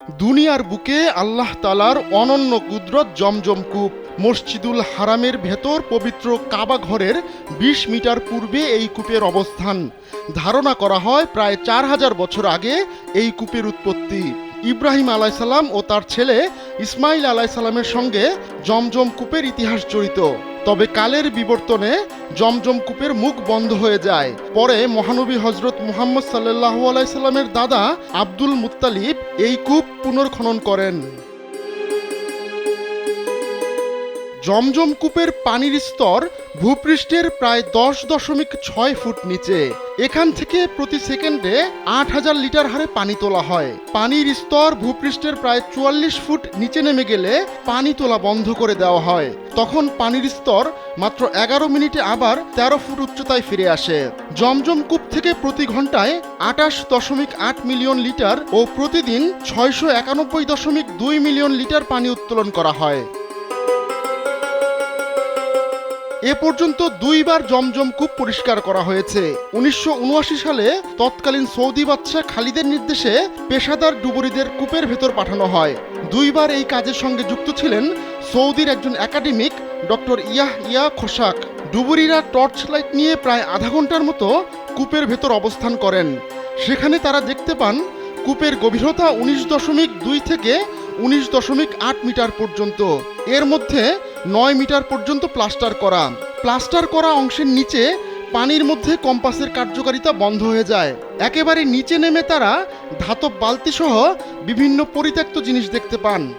দুনিয়ার বুকে আল্লাহ তালার অনন্য কুদরত জমজম কূপ। মসজিদুল হারামের ভেতর পবিত্র কাবা ঘরের বিশ মিটার পূর্বে এই কূপের অবস্থান। ধারণা করা হয় প্রায় চার হাজার বছর আগে এই কূপের উৎপত্তি। ইব্রাহিম আলাইসাল্লাম ও তার ছেলে ইসমাইল আলাইসাল্লামের সঙ্গে জমজম কূপের ইতিহাস জড়িত। তবে কালের বিবর্তনে জমজম কূপের মুখ বন্ধ হয়ে যায়। পরে মহানবী হজরত মোহাম্মদ সাল্লাহ আলাইসাল্লামের দাদা আব্দুল মুত্তালিব এই কূপ পুনর্খনন করেন। জমজম কূপের পানির স্তর ভূপৃষ্ঠের প্রায় দশ দশমিক ছয় ফুট নিচে। এখান থেকে প্রতি সেকেন্ডে আট হাজার লিটার হারে পানি তোলা হয়। পানির স্তর ভূপৃষ্ঠের প্রায় চুয়াল্লিশ ফুট নিচে নেমে গেলে পানি তোলা বন্ধ করে দেওয়া হয়। তখন পানির স্তর মাত্র এগারো মিনিটে আবার তেরো ফুট উচ্চতায় ফিরে আসে। জমজম কূপ থেকে প্রতি ঘন্টায় আটাশ দশমিক আট মিলিয়ন লিটার ও প্রতিদিন ছয়শো একানব্বই দশমিক দুই মিলিয়ন লিটার পানি উত্তোলন করা হয়। এ পর্যন্ত দুইবার জমজম কূপ পরিষ্কার করা হয়েছে। উনিশশো উনআশি সালে তৎকালীন সৌদি বাদশাহ খালিদের নির্দেশে পেশাদার ডুবুরিদের কূপের ভেতর পাঠানো হয়। দুইবার এই কাজের সঙ্গে যুক্ত ছিলেন সৌদির একজন academic doctor Yahya Khoshak ডুবুরিরা টর্চ লাইট নিয়ে প্রায় আধা ঘণ্টার মতো কূপের ভেতর অবস্থান করেন। সেখানে তারা দেখতে পান, কূপের গভীরতা উনিশ দশমিক দুই থেকে উনিশ দশমিক আট মিটার পর্যন্ত। এর মধ্যে নয় মিটার পর্যন্ত প্লাস্টার করা। প্লাস্টার করা অংশের নিচে পানির মধ্যে কম্পাসের কার্যকারিতা বন্ধ হয়ে যায়। একেবারে নিচে নেমে তারা ধাতব বালতি সহ বিভিন্ন পরিত্যক্ত জিনিস দেখতে পান।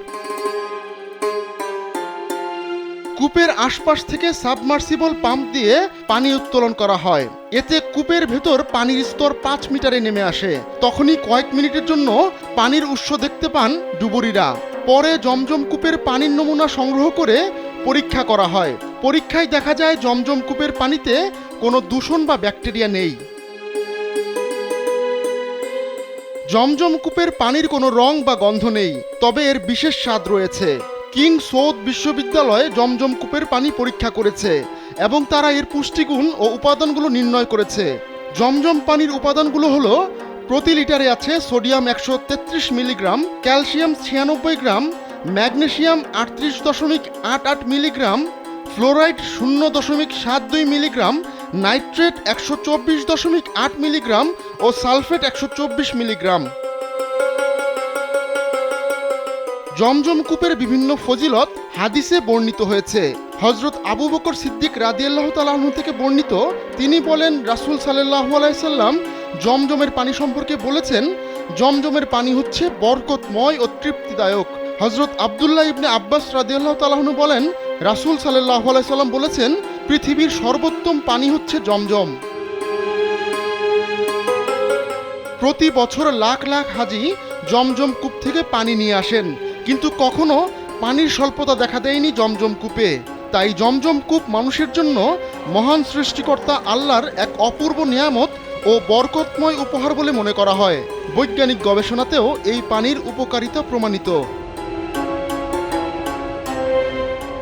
কূপের আশপাশ থেকে সাবমার্সিবল পাম্প দিয়ে পানি উত্তোলন করা হয়। এতে কূপের ভেতর পানির স্তর পাঁচ মিটারে নেমে আসে। তখনই কয়েক মিনিটের জন্য পানির উৎস দেখতে পান ডুবুরিরা। পরে জমজম কূপের পানির নমুনা সংগ্রহ করে পরীক্ষা করা হয়। পরীক্ষায় দেখা যায় জমজম কূপের পানিতে কোনো দূষণ বা ব্যাকটেরিয়া নেই। জমজম কূপের পানির কোনো রং বা গন্ধ নেই, তবে এর বিশেষ স্বাদ রয়েছে। কিং সৌদ বিশ্ববিদ্যালয়ে জমজম কূপের পানি পরীক্ষা করেছে এবং তারা এর পুষ্টিগুণ ও উপাদানগুলো নির্ণয় করেছে। জমজম পানির উপাদানগুলো হলো, প্রতি লিটারে আছে সোডিয়াম একশো তেত্রিশ মিলিগ্রাম, ক্যালসিয়াম ছিয়ানব্বই গ্রাম ম্যাগনেসিয়াম আটত্রিশ দশমিক আট আট মিলিগ্রাম, ফ্লোরাইড শূন্য দশমিক সাত দুই মিলিগ্রাম, নাইট্রেট একশো চব্বিশ দশমিক আট মিলিগ্রাম ও সালফেট একশো চব্বিশ মিলিগ্রাম। জমজম কূপের বিভিন্ন ফজিলত হাদিসে বর্ণিত হয়েছে। হজরত আবু বকর সিদ্দিক রাদিয়াল্লাহ তালাহ থেকে বর্ণিত, তিনি বলেন, রাসুল সাল্লাহ আলাইসাল্লাম জমজমের পানি সম্পর্কে বলেছেন, জমজমের পানি হচ্ছে বরকতময় ও তৃপ্তিদায়ক। হজরত আবদুল্লাহ ইবনে আব্বাস রাদিয়াল্লাহ তালাহনু বলেন, রাসুল সাল্লাহ আলাইসাল্লাম বলেছেন, পৃথিবীর সর্বোত্তম পানি হচ্ছে জমজম। প্রতি বছর লাখ লাখ হাজি জমজম কূপ থেকে পানি নিয়ে আসেন, কিন্তু কখনো পানির স্বল্পতা দেখা দেয়নি জমজম কূপে। তাই জমজম কূপ মানুষের জন্য মহান সৃষ্টিকর্তা আল্লাহর এক অপূর্ব নিয়ামত ও বরকতময় উপহার বলে মনে করা হয়। বৈজ্ঞানিক গবেষণাতেও এই পানির উপকারিতা প্রমাণিত।